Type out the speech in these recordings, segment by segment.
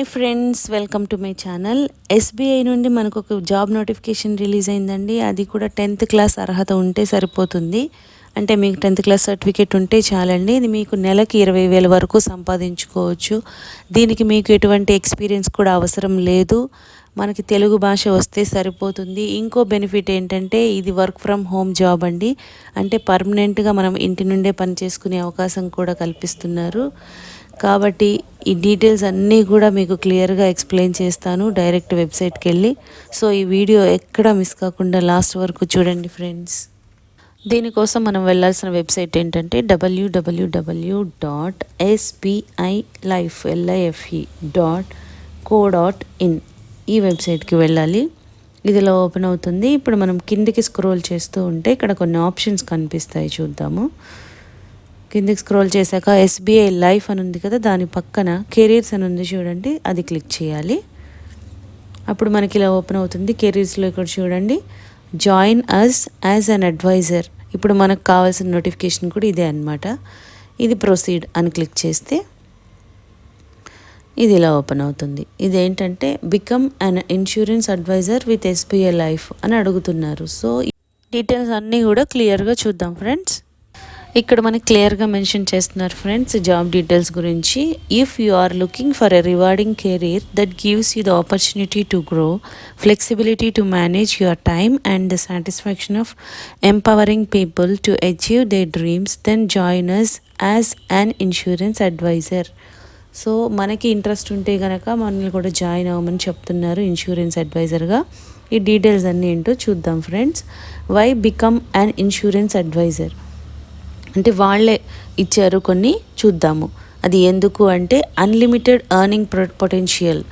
Hi friends welcome to my channel. SBI నుండి మనకు ఒక జాబ్ నోటిఫికేషన్ రిలీజ్ అయిందండి. అది కూడా టెన్త్ క్లాస్ అర్హత ఉంటే సరిపోతుంది. అంటే మీకు టెన్త్ క్లాస్ సర్టిఫికేట్ ఉంటే చాలండి. ఇది మీకు నెలకి ఇరవై వేల వరకు సంపాదించుకోవచ్చు. దీనికి మీకు ఎటువంటి ఎక్స్పీరియన్స్ కూడా అవసరం లేదు. మనకి తెలుగు భాష వస్తే సరిపోతుంది. ఇంకో బెనిఫిట్ ఏంటంటే ఇది వర్క్ ఫ్రమ్ హోమ్ జాబ్ అండి. అంటే పర్మనెంట్గా మనం ఇంటి నుండే పని చేసుకునే అవకాశం కూడా కల్పిస్తున్నారు. కాబట్టి ఈ డీటెయిల్స్ అన్నీ కూడా మీకు క్లియర్గా ఎక్స్ప్లెయిన్ చేస్తాను డైరెక్ట్ వెబ్సైట్కి వెళ్ళి. సో ఈ వీడియో ఎక్కడ మిస్ కాకుండా లాస్ట్ వరకు చూడండి ఫ్రెండ్స్ దీనికోసం మనం వెళ్ళాల్సిన వెబ్సైట్ ఏంటంటే W W W dot SBI life L I F E dot co dot in ఈ వెబ్సైట్కి వెళ్ళాలి. ఇదిలో ఓపెన్ అవుతుంది. ఇప్పుడు మనం కిందికి స్క్రోల్ చేస్తూ ఉంటే ఇక్కడ కొన్ని ఆప్షన్స్ కనిపిస్తాయి చూద్దాము. కిందికి స్క్రోల్ చేశాక ఎస్బీఐ లైఫ్ అని ఉంది కదా దాని పక్కన కెరీర్స్ అని ఉంది చూడండి అది క్లిక్ చేయాలి. అప్పుడు మనకి ఇలా ఓపెన్ అవుతుంది కెరీర్స్లో ఇక్కడ చూడండి. Join us as an advisor ఇప్పుడు మనకు కావాల్సిన నోటిఫికేషన్ కూడా ఇదే అనమాట ఇది ప్రొసీడ్ అని క్లిక్ చేస్తే ఇది ఇలా ఓపెన్ అవుతుంది. ఇదేంటంటే become an insurance advisor with SBI life అని అడుగుతున్నారు. సో డీటెయిల్స్ అన్నీ కూడా క్లియర్గా చూద్దాం ఫ్రెండ్స్ ఇక్కడ మనకి క్లియర్గా మెన్షన్ చేస్తున్నారు ఫ్రెండ్స్ జాబ్ డీటెయిల్స్ గురించి. If you are looking for a rewarding career that gives you the opportunity to grow flexibility to manage your time and the satisfaction of empowering people to achieve they dreams then join us as an insurance advisor so మనకి interest ఉంటే కనుక మనల్ని కూడా join అవ్వమని చెప్తున్నారు insurance అడ్వైజర్గా ఈ details అన్నీ ఏంటో చూద్దాం friends. Why become an insurance advisor అంటే వాళ్ళే ఇచ్చారు కొన్ని చూద్దాము. అది ఎందుకు అంటే అన్లిమిటెడ్ ఎర్నింగ్ పొటెన్షియల్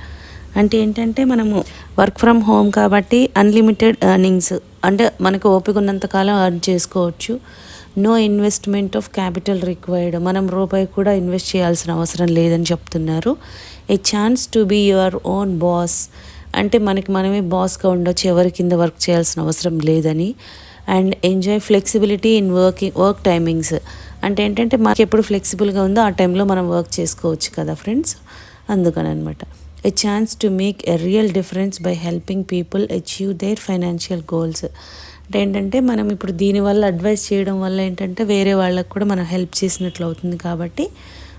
అంటే ఏంటంటే మనము వర్క్ ఫ్రమ్ హోమ్ కాబట్టి అన్లిమిటెడ్ ఎర్నింగ్స్ అంటే మనకు ఓపిక ఉన్నంతకాలం అర్న్ చేసుకోవచ్చు. No investment of capital required మనం రూపాయి కూడా ఇన్వెస్ట్ చేయాల్సిన అవసరం లేదని చెప్తున్నారు. A chance to be your own boss అంటే మనకి మనమే బాస్గా ఉండొచ్చు ఎవరి కింద వర్క్ చేయాల్సిన అవసరం లేదని. And enjoy flexibility in working work timings. అంటే ఏంటంటే మనకి ఎప్పుడు ఫ్లెక్సిబుల్గా ఉందో ఆ టైంలో మనం వర్క్ చేసుకోవచ్చు కదా ఫ్రెండ్స్? అందుకని అనమాట a chance to make a real difference by helping people achieve their financial goals అంటే ఏంటంటే మనం ఇప్పుడు దీనివల్ల అడ్వైస్ చేయడం వల్ల ఏంటంటే వేరే వాళ్ళకు కూడా మనం హెల్ప్ చేసినట్లు అవుతుంది కాబట్టి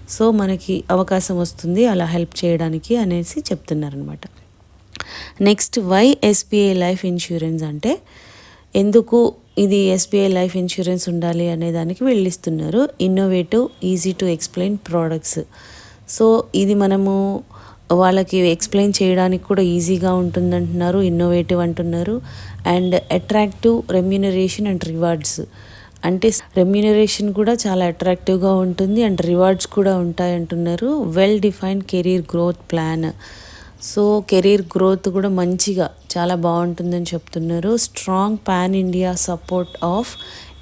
సో మనకి అవకాశం వస్తుంది అలా హెల్ప్ చేయడానికి అనేసి చెప్తున్నారనమాట. Next why SBI life insurance అంటే ఎందుకు ఇది ఎస్బీఐ లైఫ్ ఇన్సూరెన్స్ ఉండాలి అనే దానికి వెళ్ళిస్తున్నారు. Innovative easy to explain products so ఇది మనము వాళ్ళకి ఎక్స్ప్లెయిన్ చేయడానికి కూడా ఈజీగా ఉంటుందంటున్నారు ఇన్నోవేటివ్ అంటున్నారు. And attractive remuneration and rewards అంటే రెమ్యూనరేషన్ కూడా చాలా అట్రాక్టివ్గా ఉంటుంది అండ్ రివార్డ్స్ కూడా ఉంటాయి అంటున్నారు well defined career growth plan so career growth కూడా మంచిగా చాలా బాగుంటుందని చెప్తున్నారు. Strong pan India support of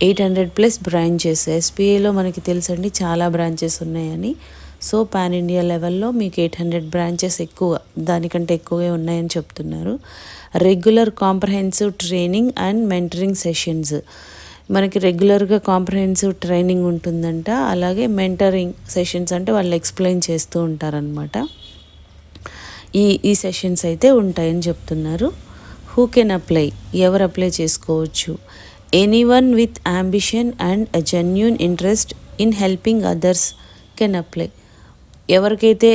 eight hundred plus branches. ఎస్బీఐలో మనకి తెలుసండి చాలా బ్రాంచెస్ ఉన్నాయని. సో పాన్ ఇండియా లెవెల్లో మీకు ఎయిట్ హండ్రెడ్ బ్రాంచెస్ ఎక్కువ దానికంటే ఎక్కువే ఉన్నాయని చెప్తున్నారు. Regular comprehensive training and mentoring sessions. మనకి రెగ్యులర్గా కాంప్రహెన్సివ్ ట్రైనింగ్ ఉంటుందంట. అలాగే మెంటరింగ్ సెషన్స్ అంటే వాళ్ళు ఎక్స్ప్లెయిన్ చేస్తూ ఉంటారనమాట ఈ ఈ సెషన్స్ అయితే ఉంటాయని చెప్తున్నారు. హూ కెన్ అప్లై ఎవరు అప్లై చేసుకోవచ్చు? Anyone with ambition and a genuine interest in helping others can apply ఎవరికైతే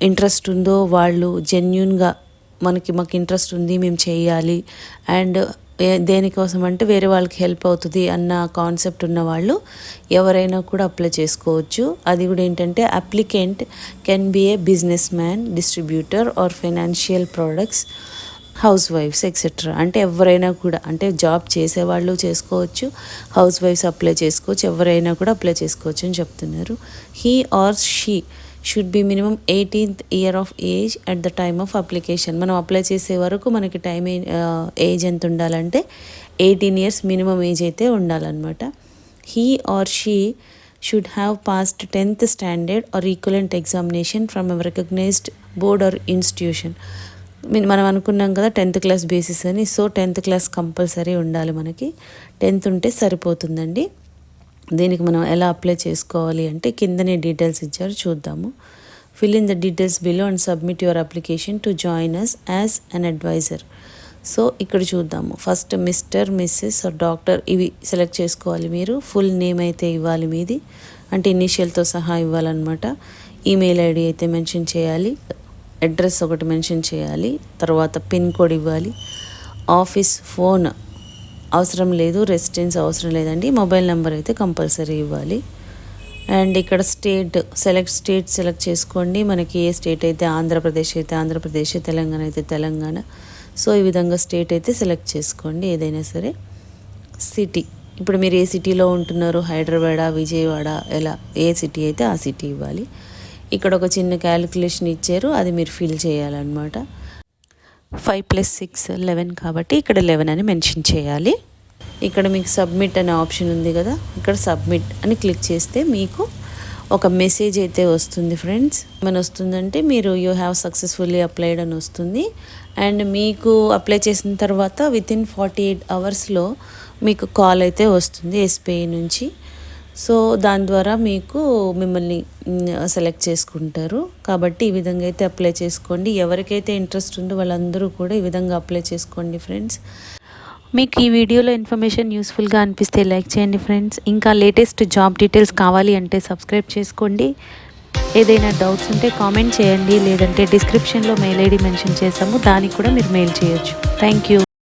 ఇంట్రెస్ట్ ఉందో వాళ్ళు జెన్యున్గా మనకి మాకు ఇంట్రెస్ట్ ఉంది మేము చేయాలి. అండ్ దేనికోసం అంటే వేరే వాళ్ళకి హెల్ప్ అవుతుంది అన్న కాన్సెప్ట్ ఉన్న వాళ్ళు ఎవరైనా కూడా అప్లై చేసుకోవచ్చు. అది కూడా ఏంటంటే applicant can be a businessman distributor or financial products house wives etcetera అంటే ఎవరైనా కూడా అంటే జాబ్ చేసేవాళ్ళు చేసుకోవచ్చు హౌస్ వైఫ్స్ అప్లై చేసుకోవచ్చు ఎవరైనా కూడా అప్లై చేసుకోవచ్చు అని చెప్తున్నారు. He or she should be minimum eighteenth year of age at the time of application మనం అప్లై చేసే వరకు మనకి టైం ఏజ్ ఎంత ఉండాలంటే ఎయిటీన్ ఇయర్స్ మినిమం ఏజ్ అయితే ఉండాలన్నమాట. He or she should have passed tenth standard or equivalent examination from a recognised board or institution మనం అనుకున్నాం కదా టెన్త్ క్లాస్ బేసిస్ అని. సో టెన్త్ క్లాస్ కంపల్సరీ ఉండాలి మనకి. టెన్త్ ఉంటే సరిపోతుందండి. దీనికి మనం ఎలా అప్లై చేసుకోవాలి అంటే కిందనే డీటెయిల్స్ ఇచ్చారు చూద్దాము. Fill in the details below and submit your application to join us as an advisor so ఇక్కడ చూద్దాము. ఫస్ట్ మిస్టర్ మిస్సెస్ డాక్టర్ ఇవి సెలెక్ట్ చేసుకోవాలి మీరు. ఫుల్ నేమ్ అయితే ఇవ్వాలి మీది. అంటే ఇనీషియల్తో సహా ఇవ్వాలన్నమాట. ఈమెయిల్ ఐడి అయితే మెన్షన్ చేయాలి. అడ్రస్ ఒకటి మెన్షన్ చేయాలి. తర్వాత పిన్ కోడ్ ఇవ్వాలి. ఆఫీస్ ఫోన్ అవసరం లేదు రెసిడెన్స్ అవసరం లేదండి. మొబైల్ నెంబర్ అయితే కంపల్సరీ ఇవ్వాలి. అండ్ ఇక్కడ స్టేట్ సెలెక్ట్ స్టేట్ సెలెక్ట్ చేసుకోండి. మనకి ఏ స్టేట్ అయితే ఆంధ్రప్రదేశ్ అయితే ఆంధ్రప్రదేశ్ తెలంగాణ అయితే తెలంగాణ. సో ఈ విధంగా స్టేట్ అయితే సెలెక్ట్ చేసుకోండి ఏదైనా సరే. సిటీ ఇప్పుడు మీరు ఏ సిటీలో ఉంటున్నారు? హైదరాబాద్ విజయవాడ ఎలా? ఏ సిటీ అయితే ఆ సిటీ ఇవ్వాలి. ఇక్కడ ఒక చిన్న క్యాలిక్యులేషన్ ఇచ్చారు. అది మీరు ఫిల్ చేయాలన్నమాట. ఫైవ్ ప్లస్ సిక్స్ లెవెన్ కాబట్టి ఇక్కడ లెవెన్ అని మెన్షన్ చేయాలి. ఇక్కడ మీకు సబ్మిట్ అనే ఆప్షన్ ఉంది కదా ఇక్కడ సబ్మిట్ అని క్లిక్ చేస్తే మీకు ఒక మెసేజ్ అయితే వస్తుంది ఫ్రెండ్స్. మన వస్తుందంటే మీరు యూ హ్యావ్ సక్సెస్ఫుల్లీ అప్లైడ్ అని వస్తుంది. అండ్ మీకు అప్లై చేసిన తర్వాత వితిన్ ఫార్టీ ఎయిట్ అవర్స్లో మీకు కాల్ అయితే వస్తుంది ఎస్బీఐ నుంచి. సో దాని ద్వారా మీకు మిమ్మల్ని సెలెక్ట్ చేసుకుంటారు. కాబట్టి ఈ విధంగా అయితే అప్లై చేసుకోండి. ఎవరికైతే ఇంట్రెస్ట్ ఉందో వాళ్ళందరూ కూడా ఈ విధంగా అప్లై చేసుకోండి ఫ్రెండ్స్ మీకు ఈ వీడియోలో ఇన్ఫర్మేషన్ యూస్ఫుల్గా అనిపిస్తే లైక్ చేయండి ఫ్రెండ్స్ ఇంకా లేటెస్ట్ జాబ్ డీటెయిల్స్ కావాలి అంటే సబ్స్క్రైబ్ చేసుకోండి. ఏదైనా డౌట్స్ ఉంటే కామెంట్ చేయండి. లేదంటే డిస్క్రిప్షన్లో మెయిల్ ఐడి మెన్షన్ చేసాము దానికి కూడా మీరు మెయిల్ చేయొచ్చు. Thank you